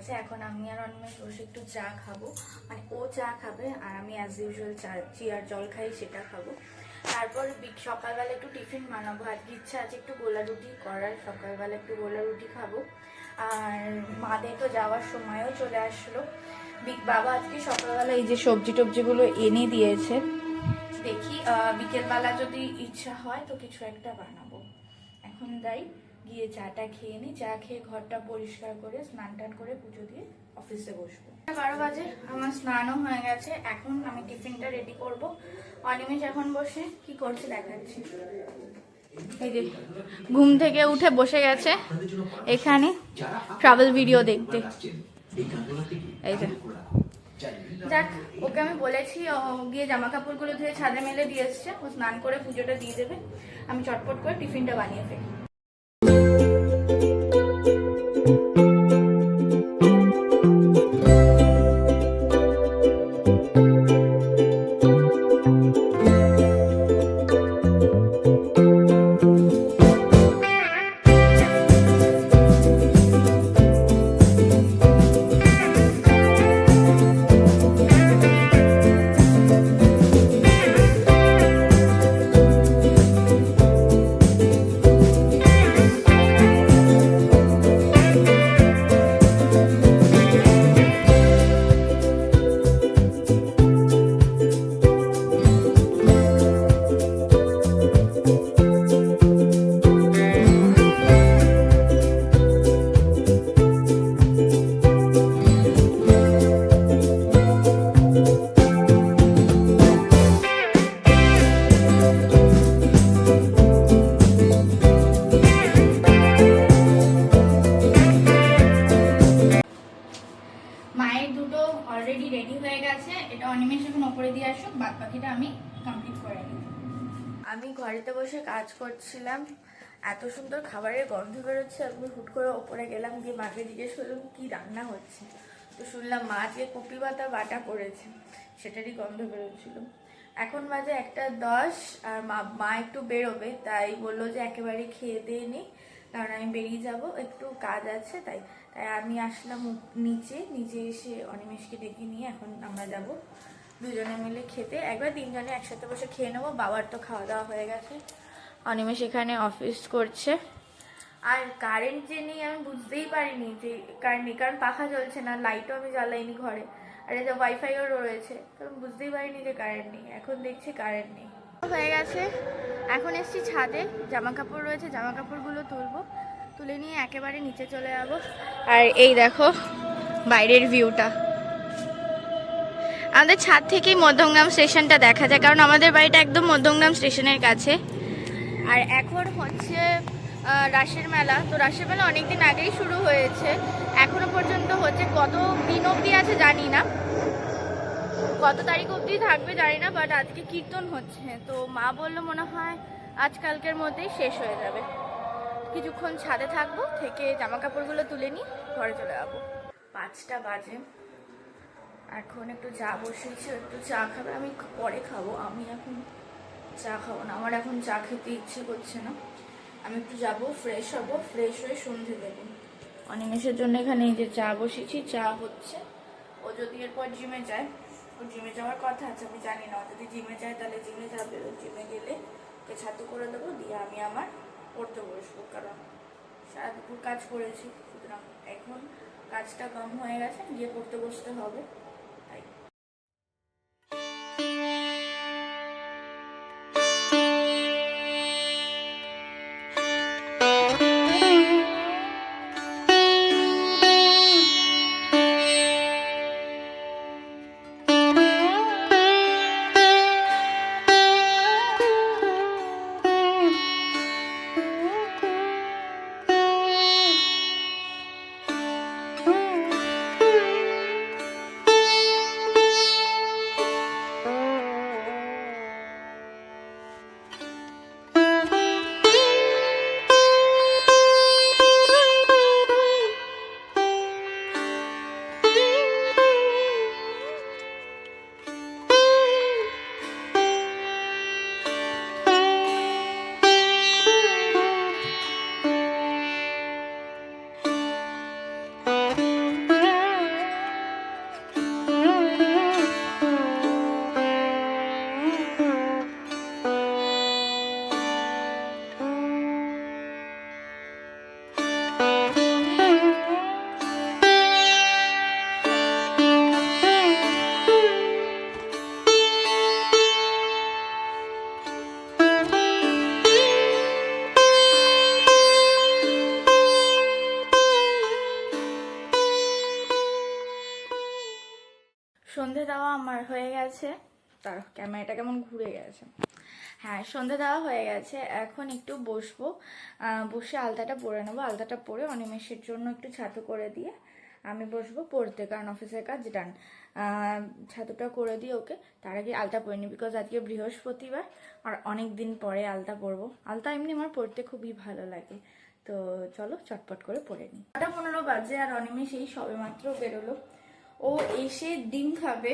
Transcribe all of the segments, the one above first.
গেছে এখন আমি আর অন্যের বসে একটু চা খাব। মানে ও চা খাবে আর আমি অ্যাজ ইউজুয়াল চা চিয়ার জল খাই, সেটা খাব। তারপর সকালবেলা একটু টিফিন বানাবো। আজকে ইচ্ছা আছে একটু গোলা রুটি করার, সকালবেলা একটু গোলা রুটি খাব। আর মাদের তো যাওয়ার সময়ও চলে আসলো। বিক, বাবা আজকে সকালবেলা এই যে সবজি টবজিগুলো এনে দিয়েছে। দেখি বিকেলবেলা যদি ইচ্ছা হয় তো কিছু একটা বানাবো। এখন যাই। গিয়ে চাটা খেয়ে নিই চা খেয়ে ঘরটা পরিষ্কার করে স্নান টান করে পুজো দিয়ে অফিসে বসবো। বারো বাজে, আমার স্নানও হয়ে গেছে, এখন আমি টিফিনটা রেডি করব। অনিমেষ এখন বসে, কি করছে দেখাচ্ছি। এই যে, ঘুম থেকে উঠে বসে গেছে, এখানে ট্রাভেল ভিডিও দেখতে। এই যে, যাক, ওকে আমি বলেছি, ও গিয়ে জামা কাপড়গুলো ধুয়ে ছাদে মেলে দিয়ে এসছে, ও স্নান করে পুজোটা দিয়ে দেবে। আমি চটপট করে টিফিনটা বানিয়ে ফেলি। মায়ের ঘরেতে বসে কাজ করছিলাম। এত সুন্দর খাবারের গন্ধ বেরোচ্ছে, আমি হুট করে ওপরে গেলাম, গিয়ে মাকে জিজ্ঞেস করলাম, কি রান্না হচ্ছে? তো শুনলাম, মা যে কপি পাতা বাটা করেছে, সেটারই গন্ধ বেরোচ্ছিল। এখন বাজে একটা দশ, আর মা মা একটু বেরোবে, তাই বলল যে একেবারে খেয়ে দিয়ে নিই কারণ আমি বেরিয়ে যাব, একটু কাজ আছে, তাই তাই আমি আসলাম নিচে নিচে এসে অনিমেষকে ডেকে নিয়ে এখন আমরা যাব। দুজনে মিলে খেতে। একবার তিনজনে একসাথে বসে খেয়ে নেব। বাবার তো খাওয়া দাওয়া হয়ে গেছে। অনিমেষ এখানে অফিস করছে। আর কারেন্ট যে নেই, আমি বুঝতেই পারিনি যে কারেন্ট নেই। কারণ পাখা চলছে না লাইটও আমি জ্বালাইনি ঘরে। আর এটা ওয়াইফাইও রয়েছে, তো আমি বুঝতেই পারিনি যে কারেন্ট নেই। এখন দেখছি কারেন্ট নেই। হয়ে গেছে। এখন এসছি ছাদে। জামা কাপড় রয়েছে জামা কাপড়গুলো তুলবো। তুলে নিয়ে একেবারে নিচে চলে যাব। আর এই দেখো, বাইরের ভিউটা আমাদের ছাদ থেকেই মধ্যমগ্রাম স্টেশনটা দেখা যায়, কারণ আমাদের বাড়িটা একদম মধ্যমগ্রাম স্টেশনের কাছে। আর এখন হচ্ছে রাসের মেলা। তো রাসের মেলা অনেকদিন আগেই শুরু হয়েছে। এখনও পর্যন্ত হচ্ছে কত দিন অবধি আছে জানি না। কত তারিখ অবধি থাকবে জানি না বাট আজকে কীর্তন হচ্ছে। তো মা বলল মনে হয় আজকালকের মধ্যেই শেষ হয়ে যাবে। কিছুক্ষণ ছাদে থাকব, থেকে জামা কাপড়গুলো তুলে নিই ঘরে চলে যাব। পাঁচটা বাজে। এখন একটু চা বসিয়েছি একটু চা খাবে, আমি পরে খাব। আমি এখন চা খাব না, আমার এখন চা খেতে ইচ্ছে করছে না। আমি একটু যাব ফ্রেশ হব ফ্রেশ হয়ে সন্ধে দেবো। অনিমেষের জন্য এখানে এই যে চা বসিয়েছি, চা হচ্ছে। ও যদি এরপর জিমে যায়, ও জিমে যাওয়ার কথা আছে, আমি জানি না। যদি জিমে যায়, তাহলে জিমে যাবে। ও জিমে গেলে ওকে ছাতু করে দেবো, দিয়ে আমি আমার পড়তে বসবো কারণ সারা দুপুর কাজ করেছি। সুতরাং এখন কাজটা কম হয়ে গেছে, গিয়ে পড়তে বসতে হবে। সন্ধে দেওয়া আমার হয়ে গেছে। তার ক্যামেরাটা কেমন ঘুরে গেছে? হ্যাঁ সন্ধে দেওয়া হয়ে গেছে। এখন একটু বসবো। বসে আলতাটা পরে নেব। আলতাটা পরে অনিমেষের জন্য একটু ছাতু করে দিয়ে আমি বসবো পড়তে। কারণ অফিসের কাজ ডান। ছাতুটা করে দিয়ে ওকে। তার আগে আলতা পরে নি বিকজ আজকে বৃহস্পতিবার আর অনেক দিন পরে আলতা পরবো। আলতা এমনি আমার পড়তে খুবই ভালো লাগে। তো চলো চটপট করে পড়ে নিই। নটা পনেরো বাজে আর অনিমেষ এই সবে মাত্র বেরোলো। ও এসে ডিম খাবে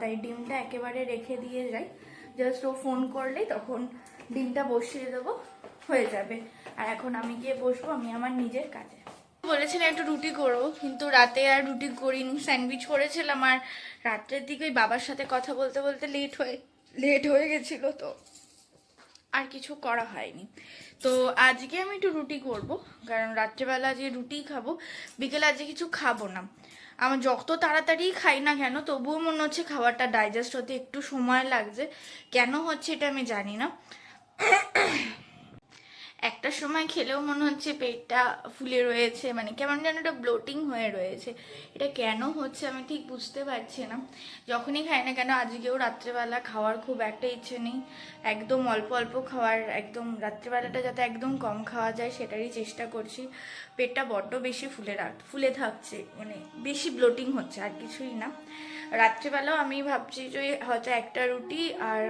তাই ডিমটা একেবারে রেখে দিয়ে যাই জাস্ট ও ফোন করলে তখন ডিমটা বসিয়ে দেবো, হয়ে যাবে। আর এখন আমি গিয়ে বসবো, আমি আমার নিজের কাজে। বলেছিলাম একটু রুটি করব, কিন্তু রাতে আর রুটি করিনি, স্যান্ডউইচ করেছিলাম। আর রাত্রের দিকে ওই বাবার সাথে কথা বলতে বলতে লেট হয়ে লেট হয়ে গেছিল তো। আর কিছু করা হয়নি। তো আজকে আমি একটু রুটি করব, কারণ রাত্রেবেলা যে রুটি খাব, বিকেলে আজকে কিছু খাব না। আমার যত তাড়াতাড়ি খাই না কেন, তবুও মনে হচ্ছে খাবারটা ডাইজেস্ট হতে একটু সময় লাগছে। কেন হচ্ছে এটা আমি জানি না। একটা সময় খেলেও মনে হচ্ছে পেটটা ফুলে রয়েছে মানে কেমন যেন একটা ব্লোটিং হয়ে রয়েছে। এটা কেন হচ্ছে আমি ঠিক বুঝতে পারছি না। যখনই খাই না কেন, আজকেও রাত্রেবেলা খাওয়ার খুব একটা ইচ্ছে নেই। একদম অল্প অল্প খাওয়ার, একদম রাত্রেবেলাটা যাতে একদম কম খাওয়া যায় সেটারই চেষ্টা করছি। পেটটা বড্ড বেশি ফুলে রাখ ফুলে থাকছে মানে বেশি ব্লোটিং হচ্ছে আর কিছুই না। রাত্রেবেলাও আমি ভাবছি যে হয়তো একটা রুটি আর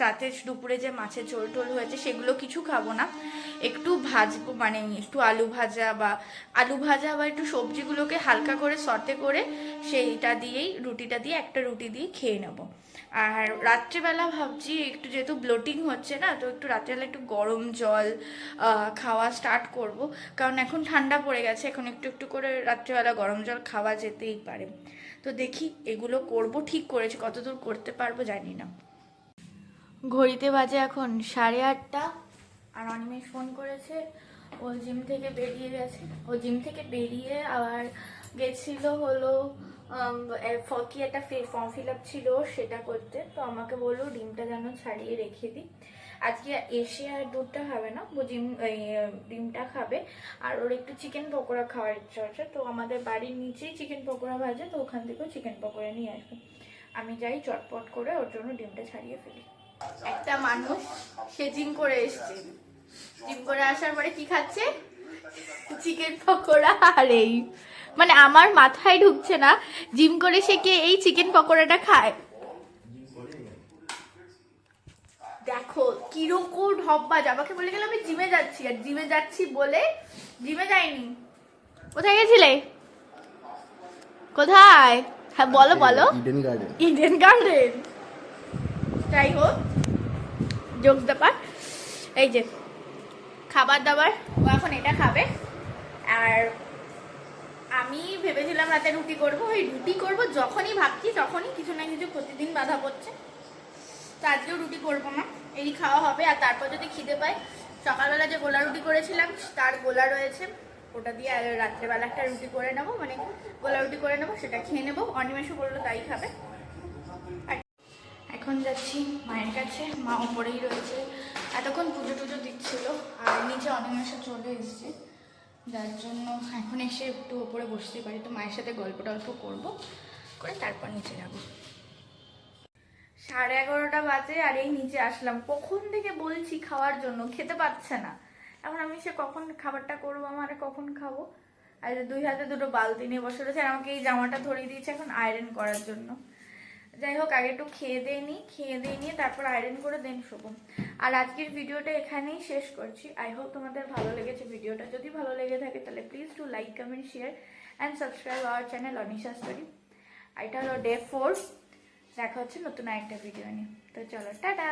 সাথে দুপুরে যে মাছের ঝোল টোল হয়েছে, সেগুলো কিছু খাব না। একটু ভাজবো মানে একটু আলু ভাজা বা আলু ভাজা বা একটু সবজিগুলোকে হালকা করে সতে করে সেইটা দিয়েই, রুটিটা দিয়ে একটা রুটি দিয়ে খেয়ে নেব। আর রাত্রেবেলা ভাবছি, একটু যেহেতু ব্লোটিং হচ্ছে না, তো একটু রাত্রেবেলা একটু গরম জল খাওয়া স্টার্ট করব। কারণ এখন ঠান্ডা পড়ে গেছে, এখন একটু একটু করে রাত্রেবেলা গরম জল খাওয়া যেতেই পারে। তো দেখি এগুলো করব, ঠিক করেছি, কতদূর করতে পারব জানি না। ঘড়িতে বাজে এখন সাড়ে আটটা। আর অনিমেষ ফোন করেছে ও জিম থেকে বেরিয়ে গেছে। ও জিম থেকে বেরিয়ে আবার গেছিল হলো উম, এ- ফ- কি একটা ফর্ম ফিল আপ ছিল সেটা করতে। তো আমাকে বলল ডিমটা যেন ছাড়িয়ে রেখে দিই। আজকে এসে আর দুধটা খাবে না। ও আহ, ডিমটা খাবে। আর ওর একটু চিকেন পকোড়া খাওয়ার ইচ্ছা আছে। তো আমাদের বাড়ির নিচেই চিকেন পকোড়া ভাজে। তো ওখান থেকেও চিকেন পকোড়া নিয়ে আসবে। আমি যাই চটপট করে ওর জন্য ডিমটা ছাড়িয়ে ফেলি। একটা মানুষ সে জিম করে এসছে। জিম করে আসার পরে কি খাচ্ছে? চিকেন পকোড়া আর এই। মানে আমার মাথায় ঢুকছে না জিম করে সে কে এই চিকেন পকোড়াটা খায়। দেখো কীরকম ঢব্বাজ আমাকে বলে গেল আমি জিমে যাচ্ছি আর জিমে যাচ্ছি বলে জিমে যাইনি। কোথায় গেছিলে? কোথায়? হ্যাঁ বলো বলো। ইডেন গার্ডেন ইডেন গার্ডেন যাই হোক, যোগ ব্যাপার। এই যে, খাবার দাবার, ও এখন এটা খাবে। আর আমি ভেবেছিলাম রাতে রুটি করব, ওই রুটি করব, যখনই ভাবছি তখনই কিছু না কিছু প্রতিদিন বাধা পড়ছে। তো আজকেও রুটি করব না, এই খাওয়া হবে। আর তারপর যদি খিদে পায়, সকালবেলা যে গোলা রুটি করেছিলাম, তার গোলা রয়েছে। ওটা দিয়ে আর রাত্রেবেলা একটা রুটি করে নেব মানে গোলা রুটি করে নেব, সেটা খেয়ে নেব। অনিমেষও বলল তাই খাবে। এখন যাচ্ছি মায়ের কাছে, মা ওপরেই রয়েছে। এতক্ষণ পুজো টুজো দিচ্ছিল, আর নিচে অনিমেষে চলে এসছে। যার জন্য এখন এসে একটু ওপরে বসতে পারি। তো মায়ের সাথে গল্প টল্প করব, করে তারপর নিচে যাব। সাড়ে এগারোটা বাজে আর এই নিচে আসলাম। কখন থেকে বলছি খাওয়ার জন্য? খেতে পাচ্ছে না। এখন আমি সে কখন খাবারটা করব, আমার কখন খাব? আর দুই হাতে দুটো বালতি নিয়ে বসে রয়েছে, আর আমাকে এই জামাটা ধরিয়ে দিয়েছে এখন আয়রন করার জন্য। যাই হোক আগে একটু খেয়ে দিয়ে নিই, খেয়ে দিয়ে নিয়ে তারপর আয়রন করে দেন শোবো। আর আজকের ভিডিওটা এখানেই শেষ করছি। আই হোপ তোমাদের ভালো লেগেছে ভিডিওটা। যদি ভালো লেগে থাকে তাহলে please to like comment share and subscribe our channel Anisha story এটা হলো ডে ফোর দেখা হচ্ছে নতুন একটা ভিডিও নিয়ে। তো চলো, টাটা!